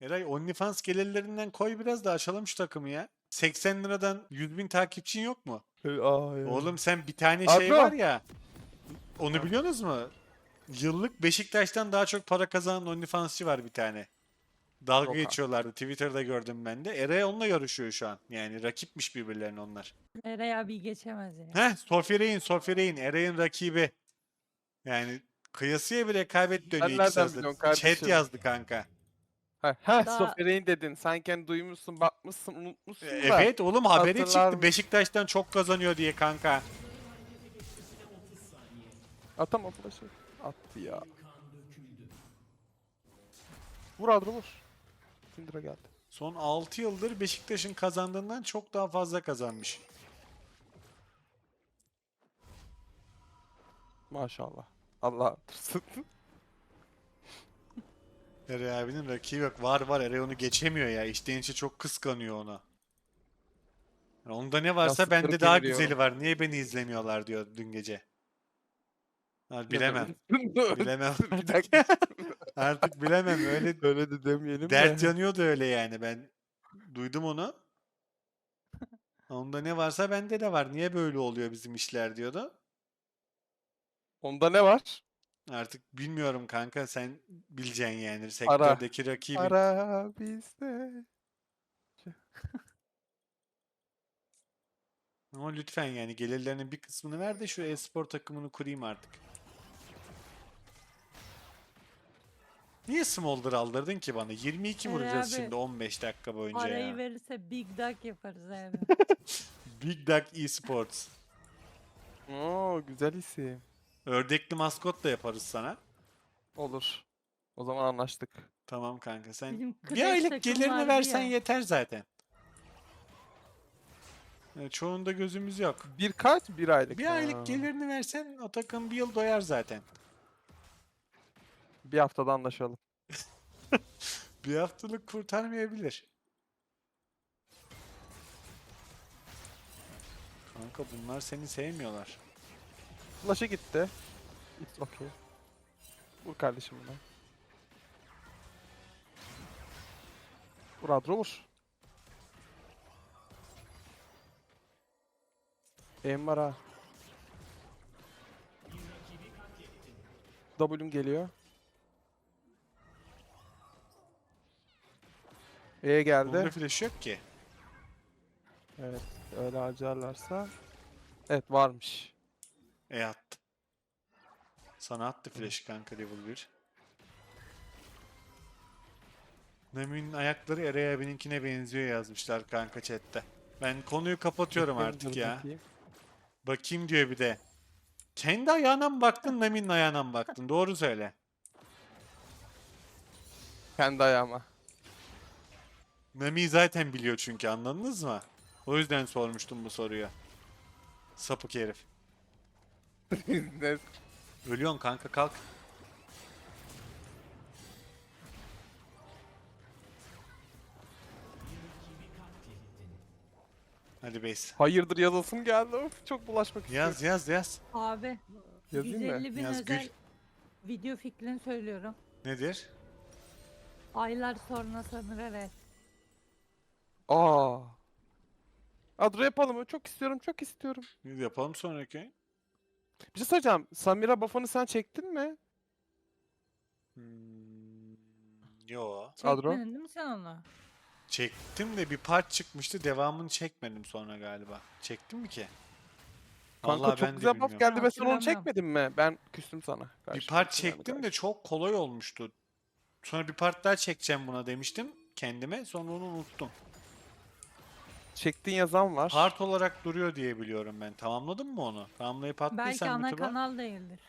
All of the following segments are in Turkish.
Eray OnlyFans gelirlerinden koy biraz da açalım şu takımı ya. 80 liradan 100 bin takipçin yok mu? Aa, ya. Oğlum sen bir tane şey var ya. Onu biliyorsunuz mu? Yıllık Beşiktaş'tan daha çok para kazanan OnlyFansçı var bir tane. Dalga Yok geçiyorlardı. Twitter'da gördüm ben de. Eray onunla yarışıyor şu an. Yani rakipmiş birbirlerine onlar. Eray abi geçemez ya. Heh, Sofya Reyn. Eray'ın rakibi. Yani kıyasıya bile kaybet dönüyor nereden ikisi arasında. biliyorsun Chat kardeşim? yazdı kanka. Ha, ha Daha- Soferein dedin. Sen kendi duymuşsun, bakmışsın, unutmuşsun da. Evet oğlum haberi Hatırlar çıktı. Beşiktaş'tan çok kazanıyor diye kanka. Atama flash'ı. Attı ya. Vur Adro vur. Syndra geldi. Son 6 yıldır Beşiktaş'ın kazandığından çok daha fazla kazanmış. Maşallah. Allah artırsın. Eray abinin rakibi yok. Var var Eray onu geçemiyor ya. İşten içe çok kıskanıyor ona. Yani onda ne varsa Yastıkları bende daha kemiriyor. güzeli var. Niye beni izlemiyorlar diyor dün gece. Ha, bilemem. Bilemem. Bir dakika. Artık bilemem. Öyle Öyle de demeyelim dert de. yanıyordu öyle yani. Ben duydum onu. Onda ne varsa bende de var. Niye böyle oluyor bizim işler diyordu. Onda ne var? Artık bilmiyorum kanka sen bileceksin yani sektördeki rakibin. Ara bizde. Ama lütfen yani gelirlerinin bir kısmını ver de şu e-spor takımını kurayım artık. Niye Smolder aldırdın ki bana? 22 Eray vuracağız abi, şimdi 15 dakika boyunca Parayı ya. verirse Big Duck yaparız abi. Big Duck Esports. Oo güzel isim. Ördekli maskot da yaparız sana. Olur. O zaman anlaştık. Tamam kanka sen Bizim bir kreş aylık takım gelirini vardı versen ya. yeter zaten. Evet, çoğunda gözümüz yok. Birkaç bir aylık. Bir Ha. aylık gelirini versen o takım bir yıl doyar zaten. Bir haftada anlaşalım. Bir haftalık kurtarmayabilir. Kanka bunlar seni sevmiyorlar. Flash'ı gitti. It's okay. Vur kardeşim buna. Vur Adro vur. Aim var ha. W'm geliyor. E geldi. Bunda flash yok ki. Evet, öyle harcarlarsa. Evet varmış. E attı. Sana attı flash kanka level 1. Nami'nin ayakları Eray abininkine benziyor yazmışlar kanka chatte. Ben konuyu kapatıyorum artık ya. bakayım. Bakayım diyor bir de. Kendi ayağına mı baktın, Nami'nin ayağına mı baktın? Doğru söyle. Kendi ayağıma. Nami zaten biliyor çünkü anladınız mı? O yüzden sormuştum bu soruyu. Sapık herif. Ne- Ölüyorsun kanka kalk. Hadi base. Hayırdır yazasım geldi. Of, çok bulaşmak istiyorum. Yaz yaz yaz. abi Yazayım mı? 150 bin Yaz gül. özel video fikrini söylüyorum. Nedir? Aylar sonra ver. Aa. Adro yapalım mı? Çok istiyorum, çok istiyorum. Yapalım sonraki. Bir şey söyleyeceğim. Samira buff'ını sen çektin mi? Hmm, yo. Kadro. Çekmedin değil mi sen onu? Çektim de bir part çıkmıştı. Devamını çekmedim sonra galiba. Çektim mi ki? Kanka Vallahi çok ben de güzel buff bilmiyorum. geldi ve sen onu Hatırlamıyorum. çekmedin mi? Ben küstüm sana. Bir part çektim de çok kolay olmuştu. Sonra bir part daha çekeceğim buna demiştim kendime. Sonra onu unuttum. Çektiğin yazan var. Part olarak duruyor diye biliyorum ben. Tamamladın mı onu? Tamamlayıp Belki attıysan ana YouTube'a kanal değildir.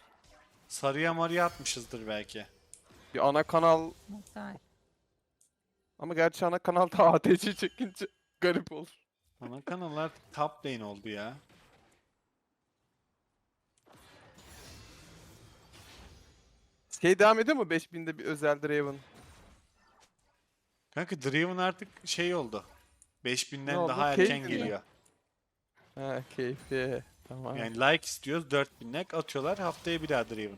sarıya marıya atmışızdır belki. Bir ana kanal Muhtemel. ama gerçi ana kanalda ATC çekince garip olur. Ana kanal artık top lane oldu ya. Şey devam ediyor mu 5000'de bir özel Draven? Kanka Draven artık şey oldu. 5000'den Ne oldu? daha erken geliyor. Ha keyfi. Tamam. Yani like istiyoruz 4000 like atıyorlar haftaya bir daha Draven.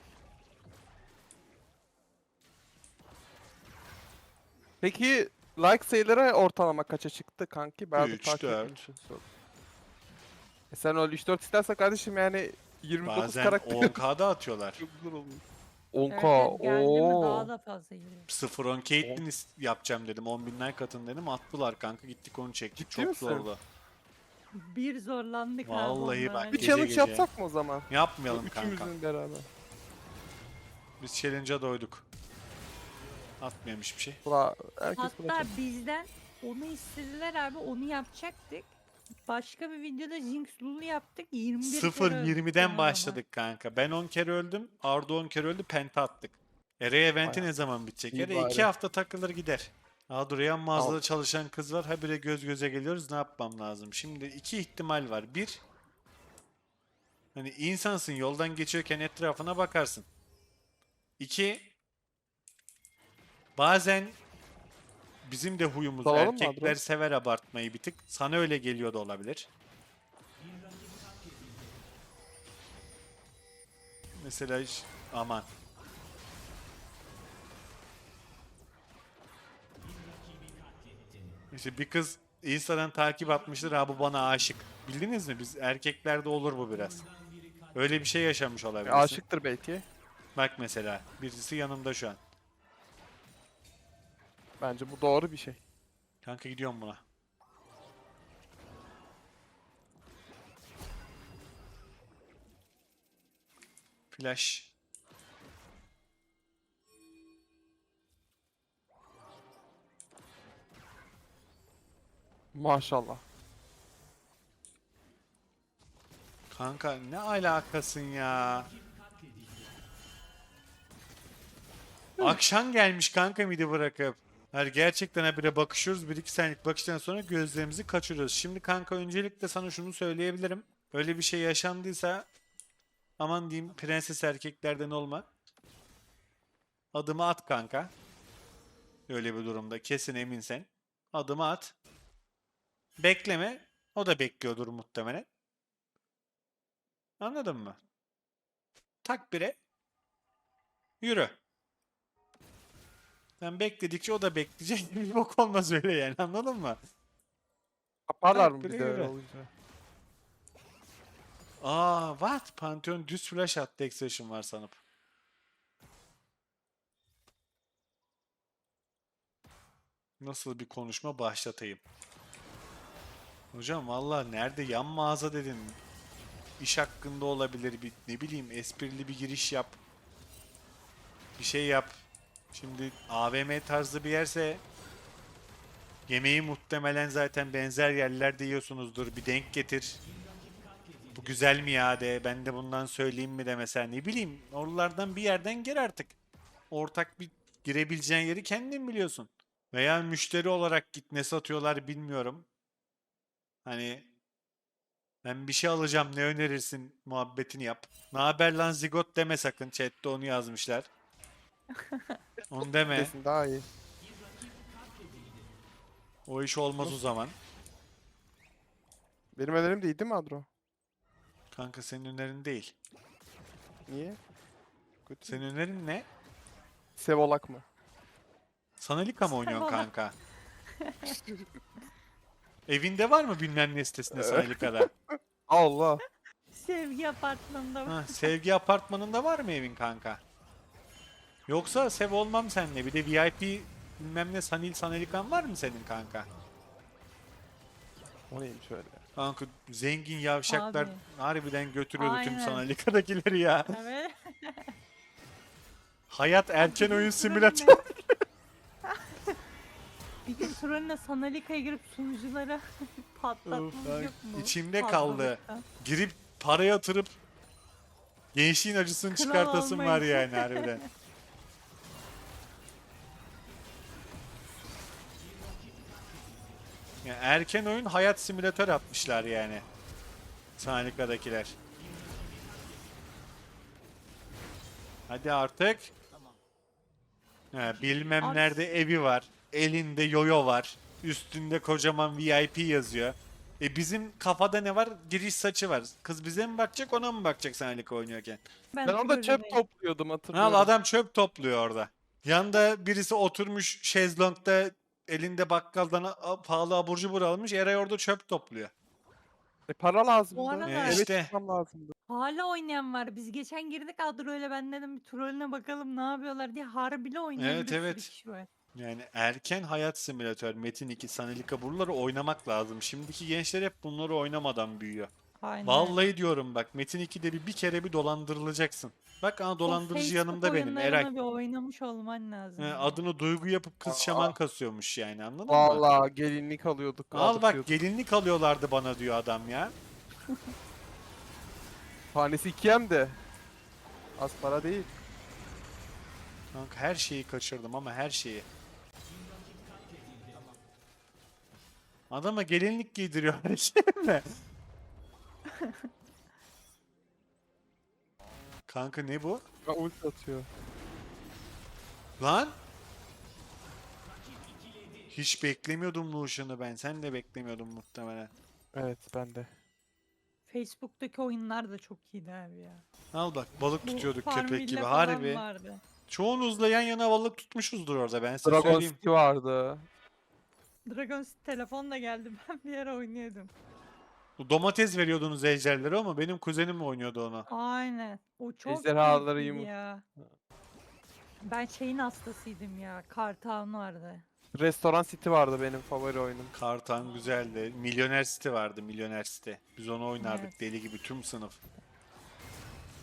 Peki like sayıları ortalama kaça çıktı kanki? Bayağı da Üç, takip dört. E sen öyle 3-4 istersen kardeşim yani 29 Bazen karakter 10K'da atıyorlar. çok güzel oluyor. Evet, 10k evet, geldi mi daha da fazla geliyor. 0 10 Caitlyn is- yapacağım dedim. 10 bin like atın dedim. Attılar kanka. Gittik onu çektik. Ciddi Çok misin? zordu. Bir zorlandık abi Vallahi ondan bak, önce. Bir Gece challenge gece. yapsak mı o zaman? Yapmayalım kanka. Üçümüzün beraber. Biz challenge'a doyduk. Atmıyorum hiçbir şey. Bula, herkes Hatta bulacak. bizden onu istediler abi onu yapacaktık. Başka bir videoda Jinx Lulu yaptık 21 kere 0 öldük 20'den yani başladık kanka. Ben 10 kere öldüm. Arda 10 kere öldü. Penta attık. Ere eventi Bayağı. ne zaman bitecek? İyi Ere bari. 2 hafta takılır gider. Aa duruyan mağazada Al. çalışan kız var. Habire göz göze geliyoruz. Ne yapmam lazım? Şimdi iki ihtimal var. Bir, hani insansın yoldan geçiyorken etrafına bakarsın. İki, bazen bizim de huyumuz Dalalım mı erkekler Adro? sever abartmayı bir tık. Sana öyle geliyor da olabilir. Mesela hiç- aman. İşte bir kız Insta'dan takip atmıştır ha bu bana aşık. Bildiniz mi? Biz erkeklerde olur bu biraz. Öyle bir şey yaşamış olabilirsin. Aşıktır belki. Bak mesela birisi yanımda şu an. Bence bu doğru bir şey. Kanka gidiyorum buna. Flash. Maşallah. Kanka ne alakasın ya? Akşam gelmiş kanka midi bırakıp. Her gerçekten habire bakışıyoruz. Bir iki saniyelik bakıştan sonra gözlerimizi kaçırıyoruz. Şimdi kanka öncelikle sana şunu söyleyebilirim. Öyle bir şey yaşandıysa aman diyeyim prenses erkeklerden olma. Adımı at kanka. Öyle bir durumda kesin eminsen. Adımı at. Bekleme. O da bekliyordur muhtemelen. Anladın mı? Tak bire. Yürü. Sen bekledikçe o da bekleyecek. Bir bok olmaz öyle yani anladın mı? Yaparlar Bak, mı biri bize öyle olunca? Aa what? Pantheon düz flash attı exhaustion var sanıp. Nasıl bir konuşma başlatayım? Hocam valla nerede yan mağaza dedin. İş hakkında olabilir bir ne bileyim esprili bir giriş yap. Bir şey yap. Şimdi AVM tarzı bir yerse yemeği muhtemelen zaten benzer yerlerde yiyorsunuzdur. Bir denk getir. Bu güzel mi ya de ben de bundan söyleyeyim mi de mesela ne bileyim oralardan bir yerden gir artık. Ortak bir girebileceğin yeri kendin biliyorsun. Veya müşteri olarak git ne satıyorlar bilmiyorum. Hani ben bir şey alacağım ne önerirsin muhabbetini yap. Ne haber lan zigot deme sakın chatte onu yazmışlar. Onu deme. Kesin daha iyi. O iş olmaz o zaman. Benim önerim değil değil mi Adro? Kanka senin önerin değil. Niye? Kötü. Senin önerin ne? Sevolak mı? Sanalika mı oynuyorsun Sana. kanka? Evinde var mı bilmem ne sitesinde Sanalika'da? Allah. Sevgi apartmanında Ha, sevgi apartmanında var mı evin kanka? Yoksa sev olmam seninle. Bir de VIP bilmem ne Sanil Sanalikan var mı senin kanka? O neymiş öyle? Kanka zengin yavşaklar Abi. harbiden götürüyordu tüm Aynen. Sanalika'dakileri ya. Evet. Hayat erken oyun simülatörü. Bir gün Turan'la Sanalika'ya girip sunuculara patlatmamız ay, yok mu? içimde kaldı. Girip para yatırıp gençliğin acısını Kral çıkartasın olmayı. var yani harbiden. Yani erken oyun hayat simülatör atmışlar yani. Sanika'dakiler. Hadi artık. Ha, bilmem nerede evi var. Elinde yoyo var. Üstünde kocaman VIP yazıyor. E bizim kafada ne var? Giriş saçı var. Kız bize mi bakacak ona mı bakacak Sanika oynuyorken? Ben orada çöp topluyordum hatırlıyorum. Al adam çöp topluyor orada. Yanda birisi oturmuş şezlongda elinde bakkaldan a- pahalı abur cubur almış. Eray orada çöp topluyor. E, para lazımdı. arada- E, işte. lazımdı. Hala oynayan var. Biz geçen girdik kadroyla ben dedim bir trollüne bakalım ne yapıyorlar diye harbile oynayan Evet, bir sürü evet. kişi var. Yani erken hayat simülatör Metin 2 Sanalika buraları oynamak lazım. Şimdiki gençler hep bunları oynamadan büyüyor. Aynen. Vallahi diyorum bak Metin 2'de bir, bir kere bir dolandırılacaksın. Bak ana dolandırıcı yanımda benim Eray. bir oynamış olman lazım. He, ya. adını duygu yapıp kız şaman kasıyormuş yani anladın mı? Valla gelinlik alıyorduk. Al bak gelinlik alıyorlardı bana diyor adam ya. Tanesi 2 de. Az para değil. Kanka her şeyi kaçırdım ama her şeyi. Adama gelinlik giydiriyor öyle şey mi? Kanka ne bu? Ha, ulti atıyor. Lan? Hiç beklemiyordum Lucian'ı ben. Sen de beklemiyordun muhtemelen. Evet ben de. Facebook'taki oyunlar da çok iyiydi abi ya. Al bak balık Bu tutuyorduk Farmville köpek gibi. falan Harbi. vardı. Çoğunuzla yan yana balık tutmuşuzdur orada ben size Dragon söyleyeyim. City vardı. Dragon City telefon da geldi. Ben bir ara oynuyordum. Bu Domates veriyordunuz ejderlere ama benim kuzenim oynuyordu onu. Aynen. O çok Ejderhaları keyifliydi yumruk. ya. Ben şeyin hastasıydım ya. Kartown vardı. Restoran City vardı benim favori oyunum. Kartan güzeldi. Milyoner City vardı Milyoner City. Biz onu oynardık Evet. deli gibi tüm sınıf.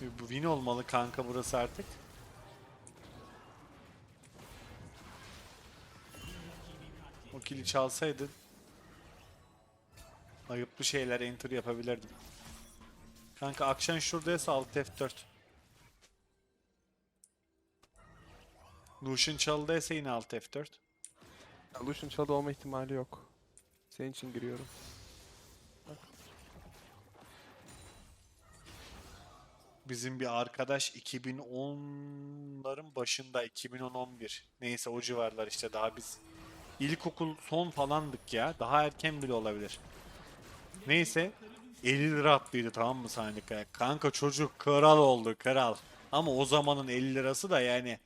E, Bu win olmalı kanka burası artık. O kili çalsaydın ayıplı şeyler enter yapabilirdim. Kanka akşam şuradaysa alt F4. Lucian çalıdaysa yine alt F4. Ya, Lucian çalı olma ihtimali yok. Senin için giriyorum. Bizim bir arkadaş 2010'ların başında 2010-11 neyse o civarlar işte daha biz ilkokul son falandık ya daha erken bile olabilir. Neyse 50 lira attıydı tamam mı Sanika'ya? Kanka çocuk kral oldu kral. Ama o zamanın 50 lirası da yani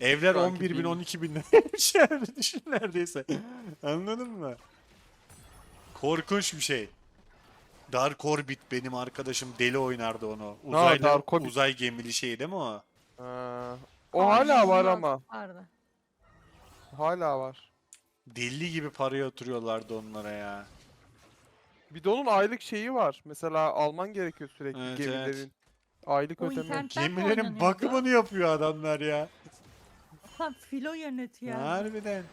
evler Şu anki 11 bin bin. 12 bin liraymış yani düşün neredeyse. Anladın mı? Korkunç bir şey. Dark Orbit benim arkadaşım deli oynardı onu. Uzaylı, Dark Orbit. uzay gemili şey değil mi o? Ha, o hala var ama. Vardı. Hala var. Deli gibi para yatırıyorlardı onlara ya. Bir de onun aylık şeyi var. Mesela alman gerekiyor sürekli Evet, gemilerin. evet. Aylık O ödeme. internetten mi Gemilerin oynanıyordu? bakımını yapıyor adamlar ya. Lan filo yönetiyor. Harbiden.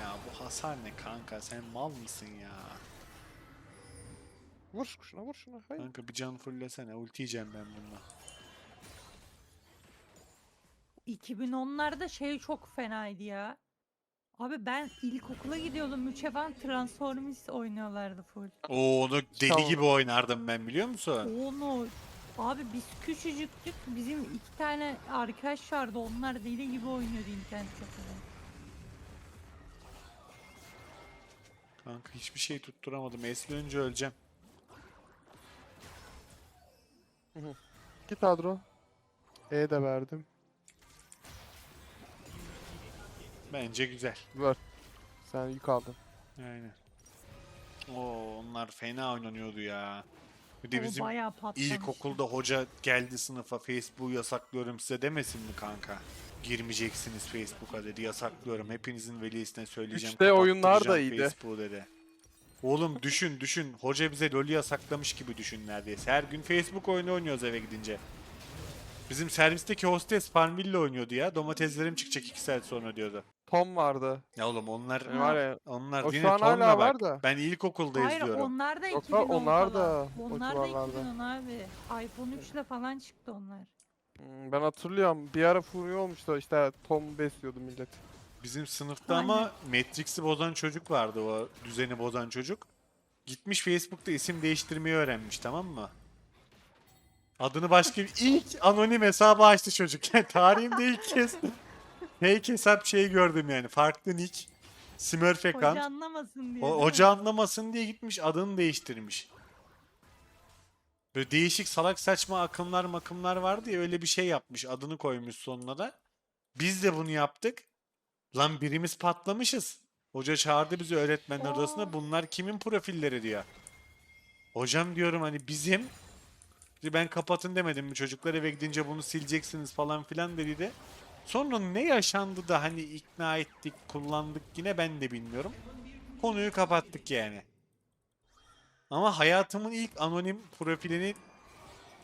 Ya bu hasar ne kanka sen mal mısın ya? Vur şuna vur şuna. Hayır. Kanka bir can fullesene ulti yiyeceğim ben bununla. 2010'larda şey çok fenaydı ya. Abi ben ilkokula gidiyordum. Üçe falan Transformers oynuyorlardı full. Oo onu deli Tamam. gibi oynardım ben biliyor musun? Onu abi biz küçücüktük. Bizim iki tane arkadaş vardı. Onlar deli gibi oynuyordu internet kafede. Kanka hiçbir şey tutturamadım. Esli önce öleceğim. Git Adro. E de verdim. Bence güzel. Ver. Sen yük aldın. Aynen. Oo onlar fena oynanıyordu ya. Bir de O bizim bayağı patlamış. ilkokulda hoca geldi sınıfa Facebook'u yasaklıyorum size demesin mi kanka? Girmeyeceksiniz Facebook'a dedi yasaklıyorum. Hepinizin velisine söyleyeceğim. Üçte oyunlar da iyiydi. Facebook'u dedi. Oğlum düşün düşün. Hoca bize LoL'ü yasaklamış gibi düşün neredeyse. Her gün Facebook oyunu oynuyoruz eve gidince. Bizim servisteki hostes Farmville oynuyordu ya. Domateslerim çıkacak 2 saat sonra diyordu. Tom vardı. Ya oğlum onlar Yani var ya. onlar O şu yine an hala bak. var da. Ben ilkokulda Hayır izliyorum. onlar da Yok 2010 lan, onlar falan. da o Onlar da civarlarda. 2010 abi. iPhone 3 ile falan çıktı onlar. Hmm, Ben hatırlıyorum. Bir ara furya olmuştu işte Tom besliyordu millet. Bizim sınıfta Aynen. ama Matrix'i bozan çocuk vardı o düzeni bozan çocuk. Gitmiş Facebook'ta isim değiştirmeyi öğrenmiş tamam mı? Adını başka bir ilk anonim hesabı açtı çocuk. Yani tarihimde ilk kez fake hesap şey gördüm yani. Farklı nick. Smurf Hoca anlamasın diye. O, hoca anlamasın diye gitmiş adını değiştirmiş. Böyle değişik salak saçma akımlar makımlar vardı ya öyle bir şey yapmış. Adını koymuş sonuna da. Biz de bunu yaptık. Lan birimiz patlamışız. Hoca çağırdı bizi öğretmenler Aa. odasına. Bunlar kimin profilleri diyor. Hocam diyorum hani bizim ben kapatın demedim mi çocuklar eve gidince bunu sileceksiniz falan filan dedi de. Sonra ne yaşandı da hani ikna ettik, kullandık yine ben de bilmiyorum. Konuyu kapattık yani. Ama hayatımın ilk anonim profilini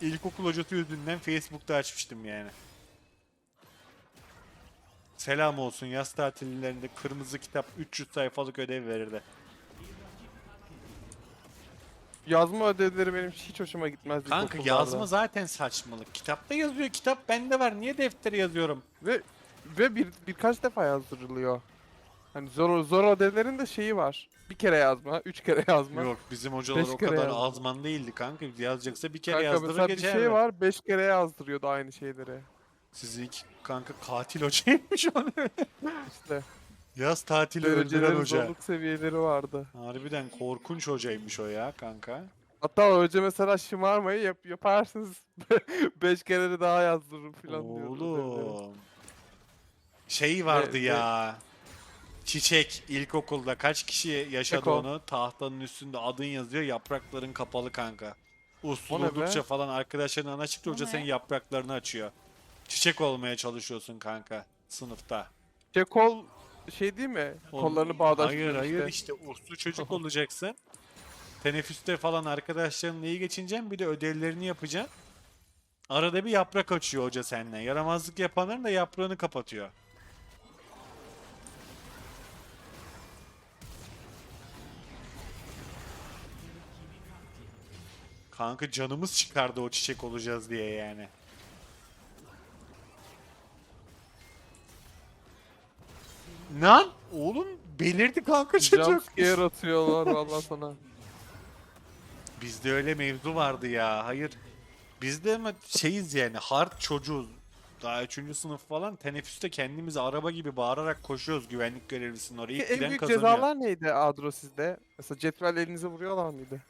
ilkokul hocası yüzünden Facebook'ta açmıştım yani. Selam olsun yaz tatillerinde kırmızı kitap 300 sayfalık ödev verirdi. Yazma ödevleri benim hiç hoşuma gitmez. Kanka ilkokullarda. yazma zaten saçmalık. Kitapta yazıyor. Kitap bende var. Niye deftere yazıyorum? Ve ve bir birkaç defa yazdırılıyor. Hani zor zor ödevlerin de şeyi var. Bir kere yazma, üç kere yazma. Yok bizim hocalar Beş o kadar yazdı. azman değildi kanka. Yazacaksa bir kere Kanka yazdırır mesela bir şey var, beş kere yazdırıyordu aynı şeyleri. Sizinki kanka katil hocaymış onu. İşte Yaz tatili öldüren hoca. zorluk seviyeleri vardı. Harbiden korkunç hocaymış o ya kanka. Hatta o hoca mesela şımarmayı yap, yaparsınız. beş kere de daha yazdırırım falan diyordu. ödevleri. Oğlum. Şey vardı ve- ya. Çiçek ilkokulda kaç kişi yaşadı Çeko. onu? Tahtanın üstünde adın yazıyor, yaprakların kapalı kanka. Uslu O ne be? durdukça falan arkadaşların ana çıktı O hoca ne? senin yapraklarını açıyor. Çiçek olmaya çalışıyorsun kanka sınıfta. Şey kol şey değil mi? Kollarını bağdaştırıyor Hayır hayır işte. işte uslu çocuk olacaksın. Teneffüste falan arkadaşlarınla iyi geçineceksin bir de ödevlerini yapacaksın. Arada bir yaprak açıyor hoca seninle. Yaramazlık yapanların da yaprağını kapatıyor. Kanka canımız çıkardı o çiçek olacağız diye yani. Lan oğlum belirdi kanka çocuk. Jumpscare atıyorlar valla sana. Bizde öyle mevzu vardı ya. Hayır. Bizde ama şeyiz yani hard çocuğuz. Daha 3. sınıf falan teneffüste kendimizi araba gibi bağırarak koşuyoruz güvenlik görevlisinin oraya. İlk en büyük kazanıyor. cezalar neydi Adro sizde? Mesela cetvel elinize vuruyorlar mıydı?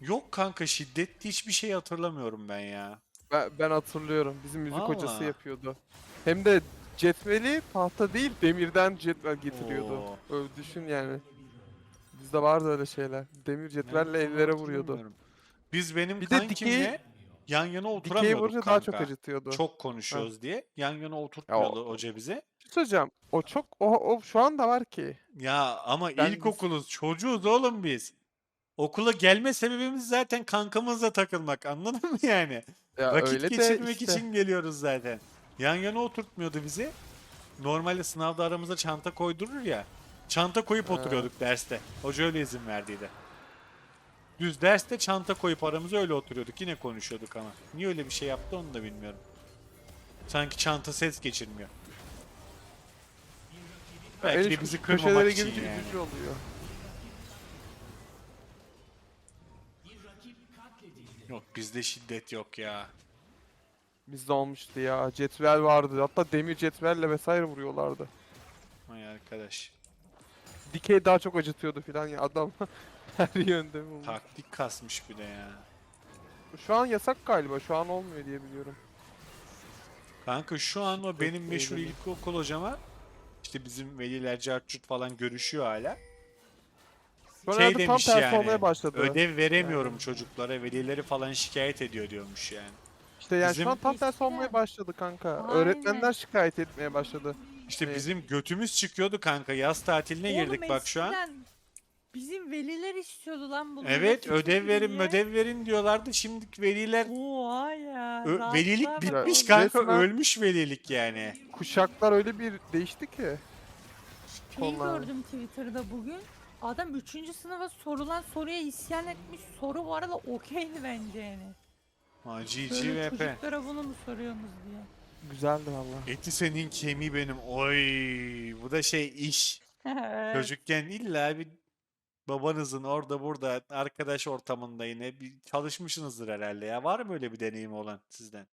Yok kanka şiddetli hiçbir şey hatırlamıyorum ben ya. Ben, ben hatırlıyorum. Bizim müzik hocası Valla. yapıyordu. Hem de cetveli tahta değil demirden cetvel getiriyordu. Oo. Öyle düşün yani. Bizde vardı öyle şeyler. Demir cetvelle ellere vuruyordu. Biz benim Bir de kankimle dikey- yan yana Dikey oturamıyorduk vurunca kanka. daha çok acıtıyordu. Çok konuşuyoruz diye. Yan yana oturtmuyordu hoca bize. Bir şey söyleyeceğim. O çok o, o şu anda var ki. Ya ama Ben- ilkokuluz, çocuğuz oğlum biz. Okula gelme sebebimiz zaten kankamızla takılmak. Anladın mı yani? Ya Vakit öyle de geçirmek işte. için geliyoruz zaten. Yan yana oturtmuyordu bizi. Normalde sınavda aramıza çanta koydurur ya. Çanta koyup oturuyorduk derste. Hoca öyle izin verdiydi. Düz derste çanta koyup aramıza öyle oturuyorduk. Yine konuşuyorduk ama. Niye öyle bir şey yaptı onu da bilmiyorum. Sanki çanta ses geçirmiyor. Belki de bizi kırmamak için yani. üzücü oluyor. Yok bizde şiddet yok ya. Bizde olmuştu ya. Cetvel vardı. Hatta demir cetvelle vesaire vuruyorlardı. Vay arkadaş. Dikey daha çok acıtıyordu filan ya adam her yönde bulmuş. Taktik kasmış bir de ya. Şu an yasak galiba. Şu an olmuyor diye biliyorum. Kanka şu an o benim Şiddet meşhur ilkokul hocama işte bizim veliler cartçut falan görüşüyor hala. Sonra Şey tam demiş tersi yani, olmaya başladı. Ödev veremiyorum çocuklara, velileri falan şikayet ediyor diyormuş yani. İşte yani bizim- şu an tam tersi olmaya başladı kanka. Aynen. Öğretmenler şikayet etmeye başladı. İşte Evet. bizim götümüz çıkıyordu kanka. Yaz tatiline girdik Oğlum bak şu an. eskiden Bizim veliler istiyordu lan bunu. Evet ödev verin diye. ödev verin diyorlardı. Şimdi veliler Oha ya. Ö- velilik rahatlığa bak bitmiş oğlum. kanka Resmen- ölmüş velilik yani. Kuşaklar öyle bir değişti ki. Şeyi Kollar. gördüm Twitter'da bugün. Adam 3. sınıfa sorulan soruya isyan etmiş. Soru bu arada okeydi bence yani. Ha, Böyle GG VP. çocuklara bunu mu soruyorsunuz diye. Güzeldi valla. Eti senin kemiği benim. Oy bu da şey iş. Evet. Çocukken illa bir babanızın orada burada arkadaş ortamında yine bir çalışmışsınızdır herhalde ya. Var mı öyle bir deneyim olan sizden?